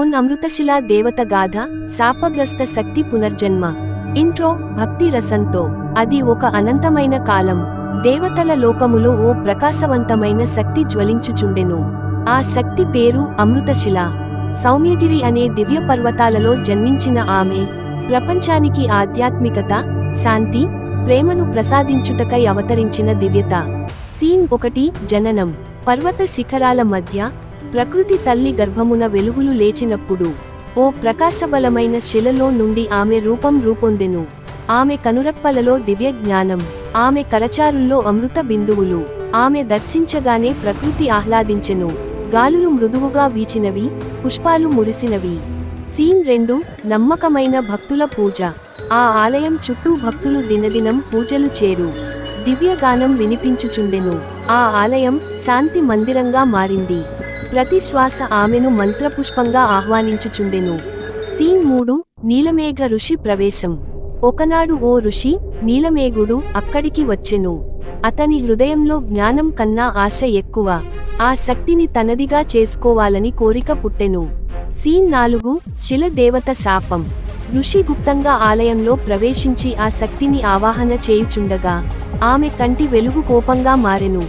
Own అమృతశిలా దేవత గాథ శాపగ్రస్త శక్తి పునర్జన్మ. ఇంట్రో భక్తి రసంతో. అది ఒక అనంతమైన కాలం. దేవతల లోకములో ఓ ప్రకాశవంతమైన శక్తి జ్వలించుచుండెను. ఆ శక్తి పేరు అమృతశిల. సౌమ్యగిరి అనే దివ్య పర్వతాలలో జన్మించిన ఆమె ప్రపంచానికి ఆధ్యాత్మికత శాంతి ప్రేమను ప్రసాదించుటకై అవతరించిన దివ్యత. సీన్ ఒకటి జననం. పర్వత శిఖరాల మధ్య ప్రకృతి తల్లి గర్భమున వెలుగులు లేచినప్పుడు ఓ ప్రకాశబలమైన శిలలో నుండి ఆమె రూపం రూపొందెను. ఆమె కనురప్పలలో దివ్య జ్ఞానం ఆమె కరచారుల్లో అమృత బిందువులు ఆమె దర్శించగానే ప్రకృతి ఆహ్లాదించెను. గాలులు మృదువుగా వీచినవి పుష్పాలు మురిసినవి. సీన్ రెండు నమ్మకమైన భక్తుల పూజ. ఆ ఆలయం చుట్టూ భక్తులు దినదినం పూజలు చేరు. దివ్యగానం వినిపించుచుండెను. ఆ ఆలయం శాంతి మందిరంగా మారింది. ప్రతి శ్వాస ఆమెను మంత్రపుష్పంగా ఆహ్వానించుచుండెను. సీన్ మూడు నీలమేఘ ఋషి ప్రవేశం. ఒకనాడు ఓ ఋషి నీలమేఘుడు అక్కడికి వచ్చెను. అతని హృదయంలో జ్ఞానం కన్నా ఆశ ఎక్కువ. ఆ శక్తిని తనదిగా చేసుకోవాలని కోరిక పుట్టెను. సీన్ నాలుగు శిల దేవత శాపం. ఋషి గుప్తంగా ఆలయంలో ప్రవేశించి ఆ శక్తిని ఆవాహన చేయుచుండగా ఆమె కంటి వెలుగు కోపంగా మారెను.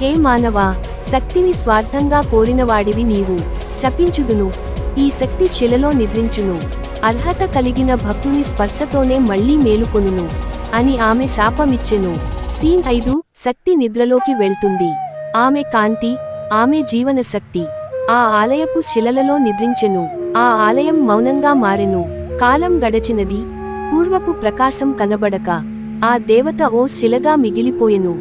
హే మానవా శక్తిని స్వార్థంగా కోరినవాడివి నీవు. శపించుదును. ఈ శక్తి శిలలో నిద్రించును. అర్హత కలిగిన భక్తుని స్పర్శతోనే మళ్ళీ మేలుకొనును. అని ఆమె శాపమిచ్చెను. సీన్ ఐదు శక్తి నిద్రలోకి వెళ్తుంది. ఆమె కాంతి ఆమె జీవన శక్తి ఆ ఆలయపు శిలలలో నిద్రించెను. ఆ ఆలయం మౌనంగా మారెను. కాలం గడచినది. పూర్వపు ప్రకాశం కనబడక. ఆ దేవత ఓ శిలగా మిగిలిపోయెను.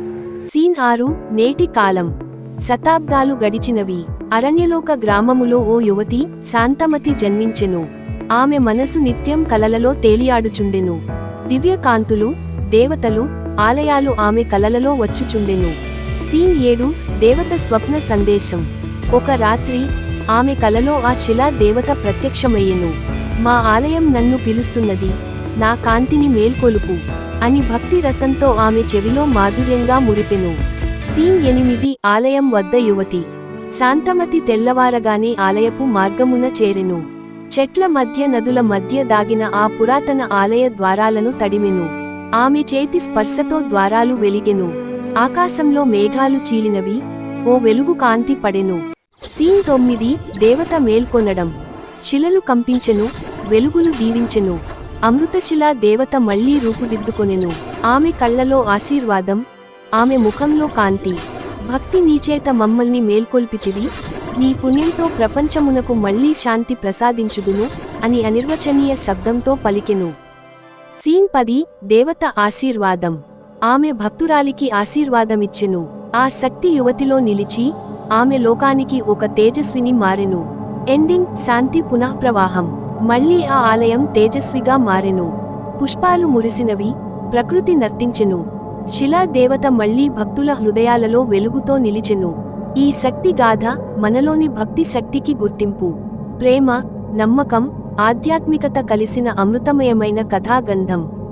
సీన్ ఆరు నేటి కాలం. శతాబ్దాలు గడిచినవి. అరణ్యలోక గ్రామములో ఓ యువతి శాంతమతి జన్మించెను. ఆమె మనసు నిత్యం కలలలో తేలియాడుచుండెను. దివ్యకాంతులు దేవతలు ఆలయాలు ఆమె కలలలో వచ్చుచుండెను. సీన్ ఏడు దేవత స్వప్న సందేశం. ఒక రాత్రి ఆమె కలలో ఆ శిలా దేవత ప్రత్యక్షమయ్యెను. మా ఆలయం నన్ను పిలుస్తున్నది. నా కాంతిని మేల్కొలుపు. అని భక్తి రసంతో ఆమె చెవిలో మాధుర్యంగా మురిపెను. సీన్ ఎనిమిది ఆలయం వద్ద యువతి. శాంతమతి తెల్లవారగానే ఆలయపు మార్గమున చేరెను. చెట్ల మధ్య నదుల మధ్య దాగిన ఆ పురాతన ఆలయ ద్వారాలను తడిమెను. ఆమె చేతి స్పర్శతో ద్వారాలు వెలిగెను. ఆకాశంలో మేఘాలు చీలినవి. ఓ వెలుగు కాంతి పడెను. సీన్ తొమ్మిది దేవత మేల్కొనడం. శిలలు కంపించెను. వెలుగులు దీవించెను. అమృతశిలా దేవత మళ్ళీ రూపుదిద్దుకొనెను. ఆమె కళ్ళలో ఆశీర్వాదం. ఆమె ముఖంలో కాంతి. భక్తి నీచేత మమ్మల్ని మేల్కొల్పితివి. నీ పుణ్యంతో ప్రపంచమునకు మళ్ళీ శాంతి ప్రసాదించుదును అని అనిర్వచనీయ శబ్దంతో పలికెను. సీన్ పది దేవత ఆశీర్వాదం. ఆమె భక్తురాలికి ఆశీర్వాదమిచ్చెను. ఆ శక్తి యువతిలో నిలిచి ఆమె లోకానికి ఒక తేజస్విని మారెను. ఎండింగ్ శాంతి పునఃప్రవాహం. మళ్ళీ ఆ ఆలయం తేజస్విగా మారెను. పుష్పాలు మురిసినవి ప్రకృతి నర్తించెను. శిలా దేవత మళ్ళీ భక్తుల హృదయాలలో వెలుగుతో నిలిచెను. ఈ శక్తి గాథ మనలోని భక్తి శక్తికి గుర్తింపు. ప్రేమ నమ్మకం ఆధ్యాత్మికత కలిసిన అమృతమయమైన కథాగంధం.